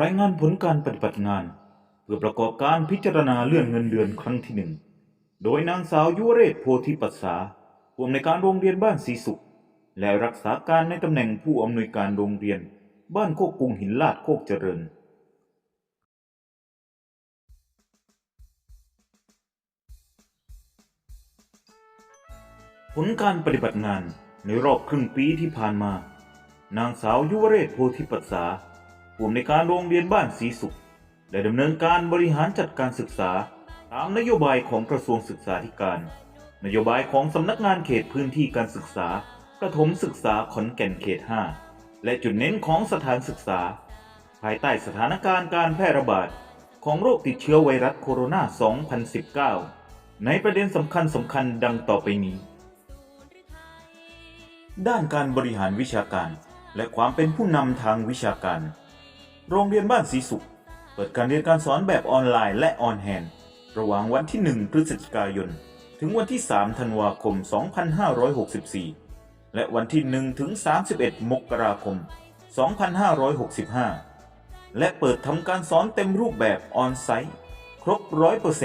รายงานผลการปฏิบัติงาน เพื่อประกอบการพิจารณาเลื่อนเงินเดือนครั้งที่หนึ่ง โดยนางสาวยุวเรศโพธิปัสสาผู้อำนวยการโรงเรียนบ้านศรีสุข และรักษาการในตำแหน่งผู้อำนวยการโรงเรียน บ้านโคกกุงหินลาดโคกเจริญ ผลการปฏิบัติงานในรอบครึ่งปีที่ผ่านมา นางสาวยุวเรศโพธิปัสสา ผู้อำนวยการโรงเรียนบ้านศรีสุข ได้ดำเนินการบริหารจัดการศึกษา ตามนโยบายของกระทรวงศึกษาธิการ นโยบายของสำนักงานเขตพื้นที่การศึกษาประถมศึกษาขอนแก่นเขต 5 และจุดเน้นของสถานศึกษา ภายใต้สถานการณ์การแพร่ระบาดของโรคติดเชื้อไวรัสโคโรนา 2019 ในประเด็นสำคัญสำคัญดังต่อไปนี้ ด้านการบริหารวิชาการ และความเป็นผู้นำทางวิชาการ โรงเรียนบ้านศรีสุข เปิดการเรียนการสอนแบบออนไลน์และออนแฮนด์ระหว่างวันที่ 1 พฤศจิกายน ถึงวันที่ 3 ธันวาคม 2564 และวันที่ 1 ถึง 31 มกราคม 2565 และเปิดทำการสอนเต็มรูปแบบออนไซต์ ครบ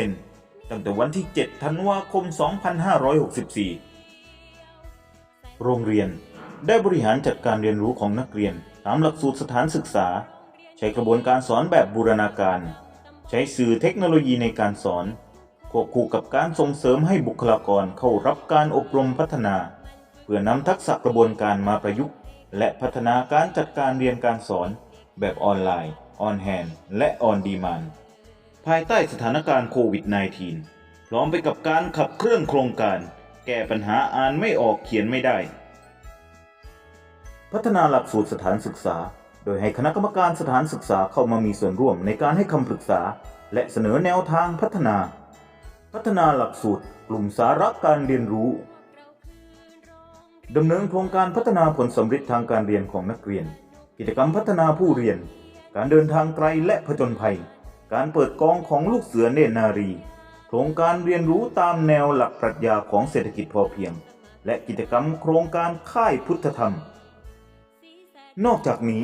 100%ตั้งแต่วันที่ 7 ธันวาคม 2564 โรงเรียนได้บริหารจัดการเรียนรู้ของนักเรียนตามหลักสูตรสถานศึกษา ใช้กระบวนการสอนแบบบูรณาการ ใช้สื่อเทคโนโลยีในการสอน ควบคู่กับการส่งเสริมให้บุคลากรเข้ารับการอบรมพัฒนา เพื่อนำทักษะกระบวนการมาประยุกต์ และพัฒนาการจัดการเรียนการสอน แบบออนไลน์ ออนแฮนด์และออนดีมานภายใต้สถานการณ์โควิด -19 พร้อมไปกับการขับเคลื่อนโครงการ แก้ปัญหาอ่านไม่ออกเขียนไม่ได้ พัฒนาหลักสูตรสถานศึกษา โดยให้คณะกรรมการสถานศึกษาเข้ามามีส่วนร่วมในการให้คำปรึกษา และเสนอแนวทางพัฒนา พัฒนาหลักสูตร กลุ่มสาระการเรียนรู้ดำเนินโครงการพัฒนาผลสำเร็จทางการเรียนของนักเรียน กิจกรรมพัฒนาผู้เรียน การเดินทางไกลและผจญภัย การเปิดกองของลูกเสือเนตรนารี โครงการเรียนรู้ตามแนวหลักปรัชญาของเศรษฐกิจพอเพียง และกิจกรรมโครงการค่ายพุทธธรรม นอกจากนี้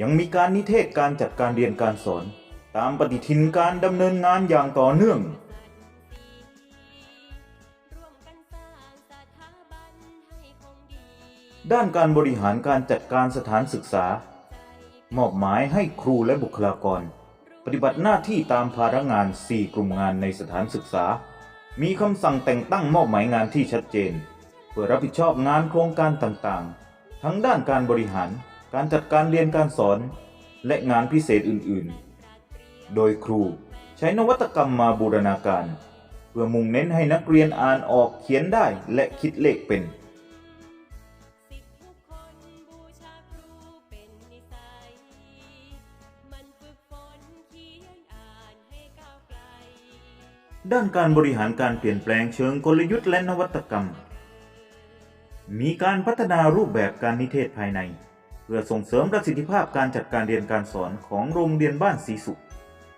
ยังมีการนิเทศการจัดการเรียนการสอน ตามปฏิทินการดำเนินงานอย่างต่อเนื่องด้านการบริหารการจัดการสถานศึกษา มอบหมายให้ครูและบุคลากร ปฏิบัติหน้าที่ตามภาระงาน 4 กลุ่มงานในสถานศึกษา มีคำสั่งแต่งตั้งมอบหมายงานที่ชัดเจน เพื่อรับผิดชอบงานโครงการต่างๆ ทั้งด้านการบริหาร การจัดการเรียนการสอน และงานพิเศษอื่นๆ โดยครูใช้นวัตกรรมมาบูรณาการ เพื่อมุ่งเน้นให้นักเรียนอ่านออกเขียนได้และคิดเลขเป็นด้านการบริหารการเปลี่ยนแปลงเชิงกลยุทธ์และนวัตกรรม มีการพัฒนารูปแบบการนิเทศภายใน พื่อส่งเสริมประสิทธิภาพการจัดการเรียนการสอนของโรงเรียนบ้านศรีสุข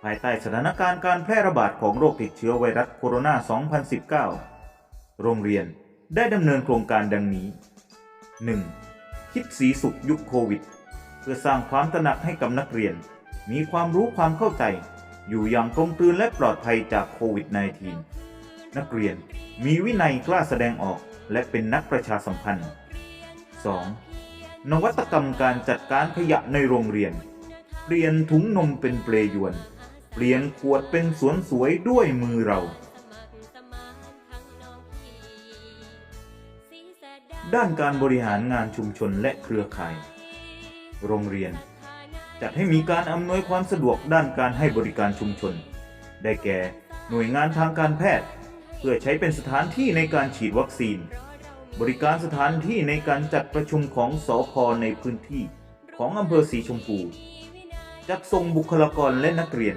ภายใต้สถานการณ์การแพร่ระบาดของโรคติดเชื้อไวรัสโคโรนา 2019 โรงเรียนได้ดำเนินโครงการดังนี้ 1. คิดสีสุขยุคโควิด เพื่อสร้างความตระหนักให้กับนักเรียน มีความรู้ความเข้าใจ อยู่อย่างตรงตื่นและปลอดภัยจากโควิด -19 นักเรียนมีวินัยกล้าแสดงออกและเป็นนักประชาสัมพันธ์ 2. นวัตกรรมการจัดการขยะในโรงเรียน เปลี่ยนถุงนมเป็นเปลยวน เปลี่ยนขวดเป็นสวนสวยด้วยมือเราดงด้านการบริหารงานชุมชนและเครือข่าย โรงเรียน จัดให้มีการอำนวยความสะดวกด้านการให้บริการชุมชน ได้แก่ หน่วยงานทางการแพทย์ เพื่อใช้เป็นสถานที่ในการฉีดวัคซีน บริการสถานที่ในการจัดประชุมของสอพในพื้นที่ของอำเภอสีชมพู จัดส่งบุคลากรและนักเรียน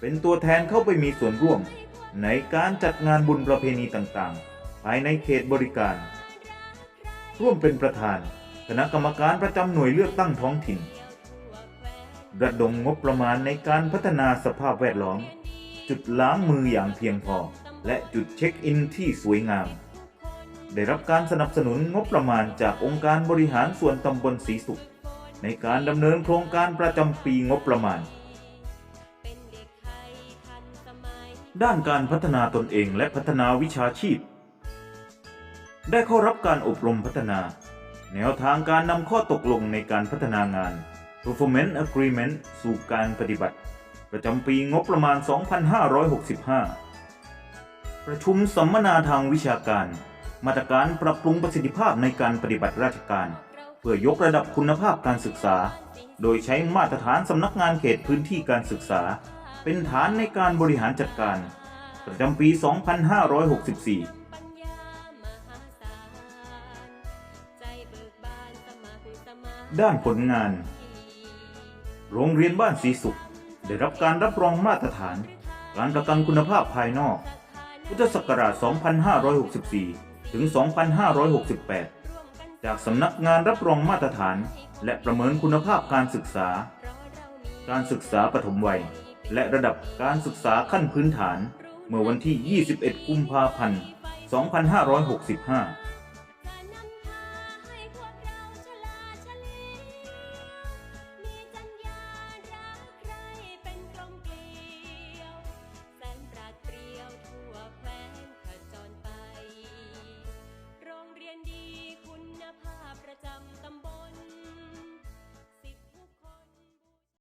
เป็นตัวแทนเข้าไปมีส่วนร่วม ในการจัดงานบุญประเพณีต่างๆ ภายในเขตบริการ ร่วมเป็นประธาน คณะกรรมการประจำหน่วยเลือกตั้งท้องถิ่น ระดมงบประมาณในการพัฒนาสภาพแวดล้อม จุดล้างมืออย่างเพียงพอ และจุดเช็คอินที่สวยงาม ได้รับการสนับสนุนงบประมาณจากองค์การบริหารส่วนตำบลศรีสุข ในการดำเนินโครงการประจำปีงบประมาณ ด้านการพัฒนาตนเองและพัฒนาวิชาชีพ ได้เข้ารับการอบรมพัฒนา แนวทางการนำข้อตกลงในการพัฒนางาน Performance Agreement สู่การปฏิบัติ ประจำปีงบประมาณ 2565 ประชุมสัมมนาทางวิชาการ มาตรการปรับปรุงประสิทธิภาพในการปฏิบัติราชการ เพื่อยกระดับคุณภาพการศึกษา โดยใช้มาตรฐานสำนักงานเขตพื้นที่การศึกษา เป็นฐานในการบริหารจัดการ ประจำปี 2564ปัญญามหาศาลใจเบิกสมัครสมานด้านผลงาน โรงเรียนบ้านสีสุข ได้รับการรับรองมาตรฐาน การประกันคุณภาพภายนอก พุทธศักราช 2564 ถึง 2568 จากสำนักงานรับรองมาตรฐาน และประเมินคุณภาพการศึกษา การศึกษาปฐมวัย และระดับการศึกษาขั้นพื้นฐาน เมื่อวันที่ 21 กุมภาพันธ์ 2565